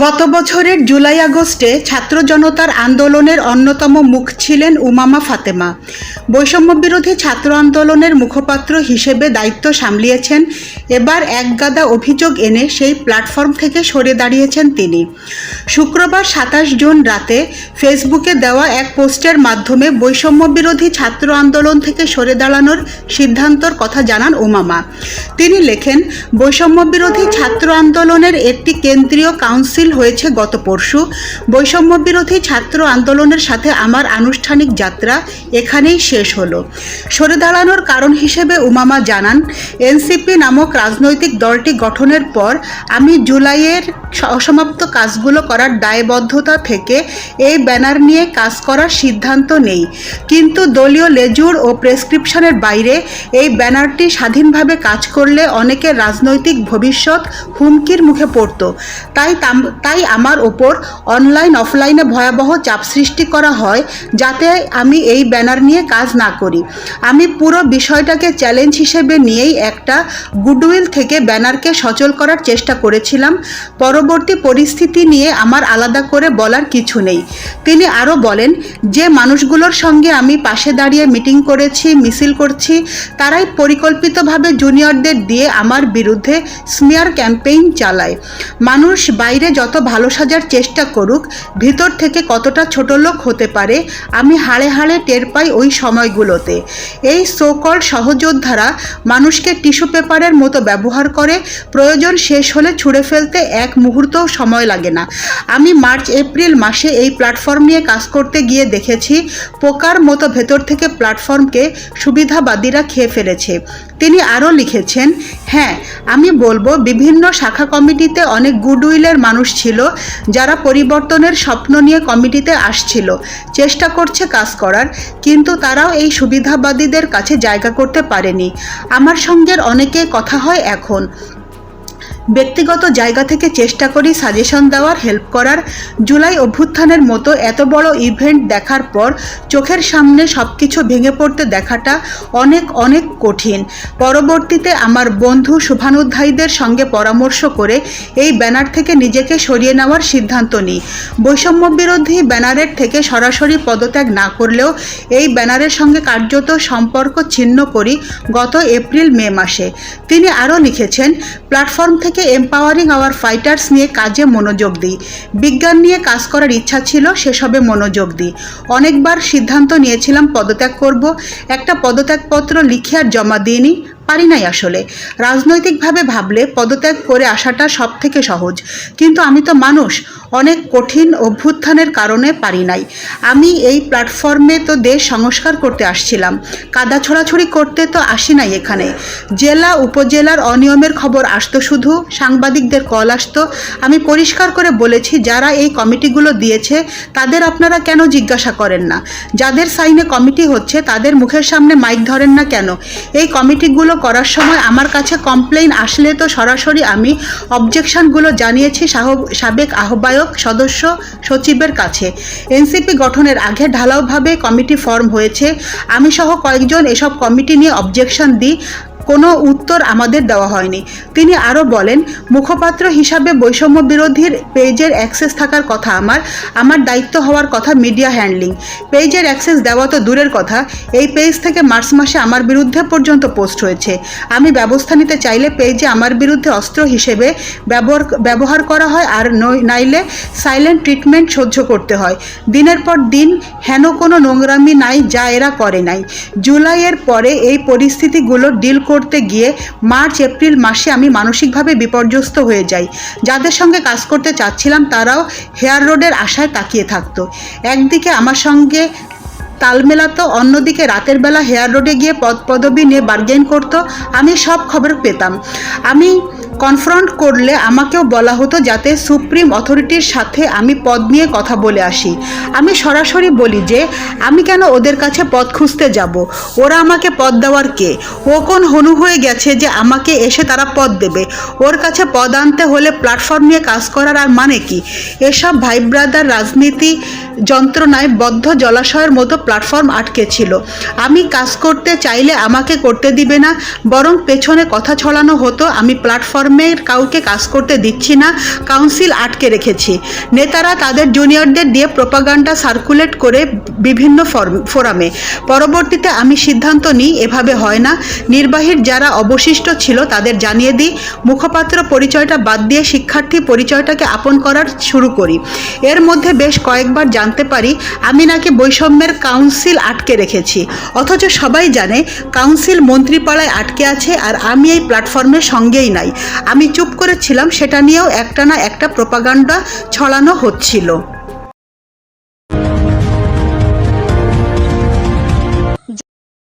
গত বছরের জুলাই আগস্টে ছাত্র জনতার আন্দোলনের অন্যতম মুখ ছিলেন উমামা ফাতেমা। বৈষম্য বিরোধী ছাত্র আন্দোলনের মুখপাত্র হিসেবে দায়িত্ব সামলিয়েছেন। এবার একগাদা অভিযোগ এনে সেই প্ল্যাটফর্ম থেকে সরে দাঁড়িয়েছেন তিনি। শুক্রবার সাতাশ জুন রাতে ফেসবুকে দেওয়া এক পোস্টের মাধ্যমে বৈষম্য বিরোধী ছাত্র আন্দোলন থেকে সরে দাঁড়ানোর সিদ্ধান্তর কথা জানান উমামা। তিনি লেখেন বৈষম্য বিরোধী ছাত্র আন্দোলনের একটি কেন্দ্রীয় কাউন্সিল হয়েছে গত পরশু। বৈষম্য বিরোধী ছাত্র আন্দোলনের সাথে আমার আনুষ্ঠানিক যাত্রা এখানেই শেষ হলো। সরে দাঁড়ানোর কারণ হিসেবে উমামা জানান, এনসিপি নামক রাজনৈতিক দলটি গঠনের পর আমি জুলাইয়ের অসমাপ্ত কাজগুলো করার দায়বদ্ধতা থেকে এই ব্যানার নিয়ে কাজ করার সিদ্ধান্ত নেই। কিন্তু দলীয় লেজুর ও প্রেসক্রিপশনের বাইরে এই ব্যানারটি স্বাধীনভাবে কাজ করলে অনেকের রাজনৈতিক ভবিষ্যৎ হুমকির মুখে পড়তো। তাই তাম- তাই আমার ওপর অনলাইন, অফলাইনে ভয়াবহ চাপ সৃষ্টি করা হয় যাতে আমি এই ব্যানার নিয়ে কাজ না করি। আমি পুরো বিষয়টাকে চ্যালেঞ্জ হিসেবে নিয়েই একটা গুডউইল থেকে ব্যানারকে সচল করার চেষ্টা করেছিলাম। পরবর্তী পরিস্থিতি নিয়ে আমার আলাদা করে বলার কিছু নেই। তিনি আরও বলেন, যে মানুষগুলোর সঙ্গে আমি পাশে দাঁড়িয়ে মিটিং করেছি, মিছিল করছি, তারাই পরিকল্পিতভাবে জুনিয়রদের দিয়ে আমার বিরুদ্ধে স্মিয়ার ক্যাম্পেইন চালায়। মানুষ বাইরে যত ভালো সাজার চেষ্টা করুক, ভিতর থেকে কতটা ছোট লোক হতে পারে, আমি হাড়ে হাড়ে টের পাই ওই সময়গুলোতে। এই সোকল সহযোদ্ধারা মানুষকে টিস্যু পেপারের মতো ব্যবহার করে, প্রয়োজন শেষ হলে ছুঁড়ে ফেলতে এক মুহূর্তও সময় লাগে না। আমি মার্চ, এপ্রিল মাসে এই প্ল্যাটফর্ম নিয়ে কাজ করতে গিয়ে দেখেছি, পোকার মতো ভেতর থেকে প্ল্যাটফর্মকে সুবিধাবাদীরা খেয়ে ফেলেছে। তিনি আরও লিখেছেন হ্যাঁ আমি বলব, বিভিন্ন শাখা কমিটিতে অনেক গুডউইলের মানুষ ছিল, যারা পরিবর্তনের স্বপ্ন নিয়ে কমিটিতে আসছিল। চেষ্টা করছে কাজ করার, কিন্তু তারাও এই সুবিধাবাদীদের কাছে জায়গা করতে পারেনি। আমার সঙ্গের অনেকে কথা হয় এখন। ব্যক্তিগত জায়গা থেকে চেষ্টা করি সাজেশন দেওয়ার হেল্প করার। জুলাই অভ্যুত্থানের মতো এত বড় ইভেন্ট দেখার পর চোখের সামনে সব কিছু ভেঙে পড়তে দেখাটা অনেক অনেক কঠিন। পরবর্তীতে আমার বন্ধু শুভানুধ্যায়ীদের সঙ্গে পরামর্শ করে এই ব্যানার থেকে নিজেকে সরিয়ে নেওয়ার সিদ্ধান্ত নিই। বৈষম্য বিরোধী ব্যানারের থেকে সরাসরি পদত্যাগ না করলেও এই ব্যানারের সঙ্গে কার্যত সম্পর্ক ছিন্ন করি গত এপ্রিল মে মাসে। তিনি আরও লিখেছেন, প্ল্যাটফর্ম থেকে এম্পাওয়ারিং আওয়ার ফাইটার্স নিয়ে কাজে মনোযোগ দিই। বিজ্ঞান নিয়ে কাজ করার ইচ্ছা ছিল, সেসবে মনোযোগ দিই। অনেকবার সিদ্ধান্ত নিয়েছিলাম পদত্যাগ করব। একটা পদত্যাগপত্র লিখে আর জমা দিইনি, পারি নাই আসলে। রাজনৈতিকভাবে ভাবলে পদত্যাগ করে আসাটা সব থেকে সহজ। কিন্তু আমি তো মানুষ অনেক কঠিন অভ্যুত্থানের কারণে পারি নাই। আমি এই প্ল্যাটফর্মে তো দেশ সংস্কার করতে আসছিলাম। কাদা ছোড়াছড়ি করতে তো আসি নাই এখানে। জেলা, উপজেলার অনিয়মের খবর আসতো শুধু, সাংবাদিকদের কল আসতো। আমি পরিষ্কার করে বলেছি, যারা এই কমিটিগুলো দিয়েছে, তাদের আপনারা কেন জিজ্ঞাসা করেন না? যাদের সাইনে কমিটি হচ্ছে, তাদের মুখের সামনে মাইক ধরেন না কেন? এই কমিটিগুলো করার সময় আমার কাছে কমপ্লেইন আসলে তো সরাসরি আমি অবজেকশনগুলো জানিয়েছি সাহ- সাবেক আহ্বায়ক সদস্য, সচিবের কাছে। এনসিপি গঠনের আগে ঢালাওভাবে কমিটি ফর্ম হয়েছে। আমি সহ কয়েকজন এসব কমিটি নিয়ে অবজেকশন দিই। কোনো উত্তর আমাদের দেওয়া হয়নি। তিনি আরও বলেন, মুখপাত্র হিসাবে বৈষম্য বিরোধীর পেজের অ্যাক্সেস থাকার কথা আমার আমার দায়িত্ব হওয়ার কথা মিডিয়া হ্যান্ডলিং। পেজের অ্যাক্সেস দেওয়া তো দূরের কথা, এই পেজ থেকে মার্চ মাসে আমার বিরুদ্ধে পর্যন্ত পোস্ট হয়েছে। আমি ব্যবস্থা নিতে চাইলে পেজে আমার বিরুদ্ধে অস্ত্র হিসেবে ব্যবহার ব্যবহার করা হয় আর নাইলে সাইলেন্ট ট্রিটমেন্ট সহ্য করতে হয়। দিনের পর দিন হেন কোনো নোংরামি নাই, যা এরা করে নাই। জুলাইয়ের পরে এই পরিস্থিতিগুলো ডিল করতে গিয়ে মার্চ, এপ্রিল মাসে আমি মানসিকভাবে বিপর্যস্ত হয়ে যাই। যাদের সঙ্গে কাজ করতে চাচ্ছিলাম, তারাও হেয়ার রোডের আশায় তাকিয়ে থাকতো। একদিকে আমার সঙ্গে তাল মেলাতো, অন্যদিকে রাতের বেলা হেয়ার রোডে গিয়ে পদ পদবি নিয়ে বার্গেন করতো, আমি সব খবর পেতাম। আমি কনফ্রন্ট করলে আমাকেও বলা হতো যাতে সুপ্রিম অথরিটির সাথে আমি পদ নিয়ে কথা বলে আসি। আমি সরাসরি বলি যে, আমি কেন ওদের কাছে পদ খুঁজতে যাব? ওরা আমাকে পদ দেওয়ার কে? ও কোন হনু হয়ে গেছে যে আমাকে এসে তারা পদ দেবে? ওর কাছে পদ আনতে হলে প্ল্যাটফর্ম নিয়ে কাজ করার আর মানে কি? এসব ভাই ব্রাদার রাজনীতি যন্ত্রণায় বদ্ধ জলাশয়ের মতো প্ল্যাটফর্ম আটকে ছিল। আমি কাজ করতে চাইলে আমাকে করতে দিবে না, বরং পেছনে কথা ছড়ানো হতো, আমি প্ল্যাটফর্মে প্ল্যাটফর্মের কাউকে কাজ করতে দিচ্ছি না কাউন্সিল আটকে রেখেছি। নেতারা তাদের জুনিয়রদের দিয়ে প্রোপাগান্ডা সার্কুলেট করে বিভিন্ন ফোরামে পরবর্তীতে আমি সিদ্ধান্ত নিই, এভাবে হয় না। নির্বাহীর যারা অবশিষ্ট ছিল তাদের জানিয়ে দিই, মুখপাত্র পরিচয়টা বাদ দিয়ে শিক্ষার্থী পরিচয়টাকে আপন করার শুরু করি। এর মধ্যে বেশ কয়েকবার জানতে পারি, আমি নাকি বৈষম্যের কাউন্সিল আটকে রেখেছি। অথচ সবাই জানে কাউন্সিল মন্ত্রীপাড়ায় আটকে আছে আর আমি এই প্ল্যাটফর্মের সঙ্গেই নাই। আমি চুপ করেছিলাম সেটা নিয়েও একটা না একটা প্রোপাগান্ডা ছড়ানো হচ্ছিল।